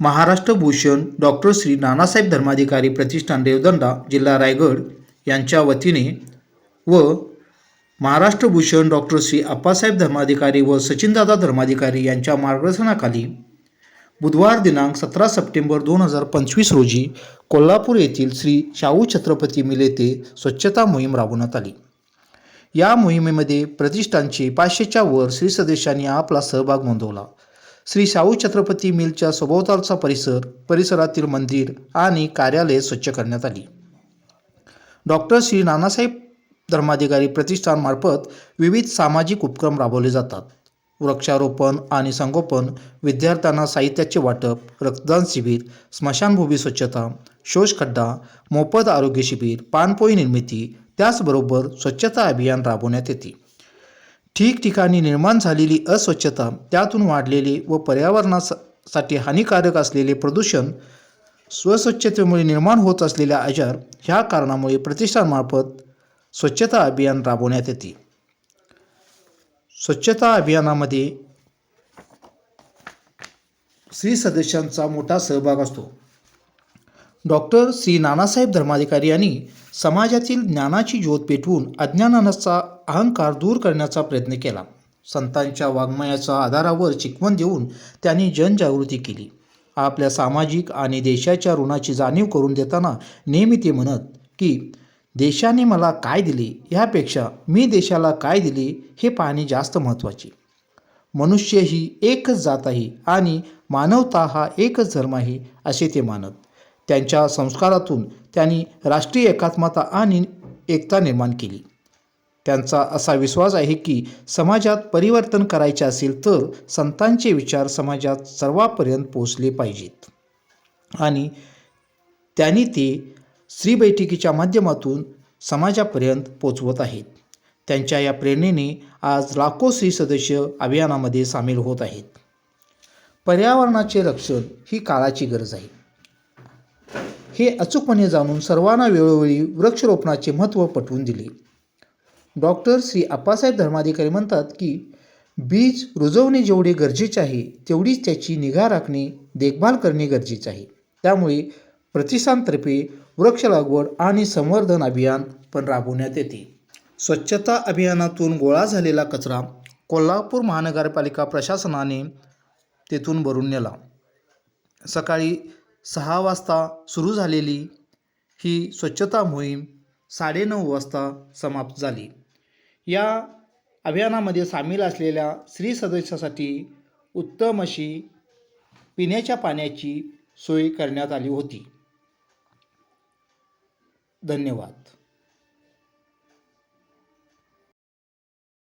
Maharashtra Bhushan doctor Shri Nanasaheb Dharmadhikari प्रतिष्ठान रेवदंडा जिल्हा रायगड यांच्या वतीने व महाराष्ट्र भूषण डॉक्टर श्री अप्पासाहेब धर्माधिकारी व सचिनदादा धर्माधिकारी यांच्या मार्गदर्शनाखाली बुधवार दिनांक सतरा सप्टेंबर दोन हजार पंचवीस रोजी कोल्हापूर येथील श्री शाहू छत्रपती मिल येथे स्वच्छता मोहीम राबवण्यात आली. या मोहिमेमध्ये प्रतिष्ठानचे पाचशेच्या वर श्री सदस्यांनी आपला सहभाग नोंदवला. श्री शाहू छत्रपती मिलच्या सभोवतालचा परिसर परिसरातील मंदिर आणि कार्यालये स्वच्छ करण्यात आली. डॉक्टर श्री नानासाहेब धर्माधिकारी प्रतिष्ठानमार्फत विविध सामाजिक उपक्रम राबवले जातात. वृक्षारोपण आणि संगोपन विद्यार्थ्यांना साहित्याचे वाटप रक्तदान शिबिर स्मशानभूमी स्वच्छता शोषखड्डा मोफत आरोग्य शिबिर पाणपोई निर्मिती त्याचबरोबर स्वच्छता अभियान राबवण्यात येते. ठिकठिकाणी निर्माण झालेली अस्वच्छता त्यातून वाढलेले व पर्यावरणासाठी हानिकारक असलेले प्रदूषण स्वस्वच्छतेमुळे निर्माण होत असलेल्या आजार ह्या कारणामुळे प्रतिष्ठानमार्फत स्वच्छता अभियान राबवण्यात येते. स्वच्छता अभियानामध्ये स्त्री सदस्यांचा मोठा सहभाग असतो. डॉक्टर श्री नानासाहेब धर्माधिकारी यांनी समाजातील ज्ञानाची ज्योत पेटवून अज्ञानाचा अहंकार दूर करण्याचा प्रयत्न केला. संतांच्या वाङ्मयाच्या आधारावर चिकवण देऊन त्यांनी जनजागृती केली. आपल्या सामाजिक आणि देशाच्या ऋणाची जाणीव करून देताना नेहमी ते म्हणत की देशाने मला काय दिले? ह्यापेक्षा मी देशाला काय दिले? हे पाहणे जास्त महत्त्वाचे. मनुष्य ही एकच जात आहे आणि मानवता हा एकच धर्म आहे असे ते मानत. त्यांच्या संस्कारातून त्यांनी राष्ट्रीय एकात्मता आणि एकता निर्माण केली. त्यांचा असा विश्वास आहे की समाजात परिवर्तन करायचे असेल तर संतांचे विचार समाजात सर्वापर्यंत पोचले पाहिजेत. आणि त्यांनी ते स्त्री बैठकीच्या माध्यमातून समाजापर्यंत पोचवत आहेत. त्यांच्या या प्रेरणेने आज लाखो स्त्री सदस्य अभियानामध्ये सामील होत आहेत. पर्यावरणाचे रक्षण ही काळाची गरज आहे. हे अचूकपणे जाणून सर्वांना वेळोवेळी वृक्षरोपणाचे महत्त्व पटवून दिले. डॉक्टर श्री आप्पासाहेब धर्माधिकारी म्हणतात की बीज रुजवणे जेवढे गरजेचे आहे तेवढीच त्याची निगा राखणे देखभाल करणे गरजेचे आहे. त्यामुळे प्रतिष्ठानतर्फे वृक्ष लागवड आणि संवर्धन अभियान पण राबवण्यात येते. स्वच्छता अभियानातून गोळा झालेला कचरा कोल्हापूर महानगरपालिका प्रशासनाने तेथून भरून नेला. सकाळी सहा वाजता सुरू झालेली ही स्वच्छता मोहीम साडेनऊ वाजता समाप्त झाली. या अभियानामध्ये सामील असलेल्या स्त्री सदस्यासाठी उत्तम अशी पिण्याच्या पाण्याची सोय करण्यात आली होती. धन्यवाद.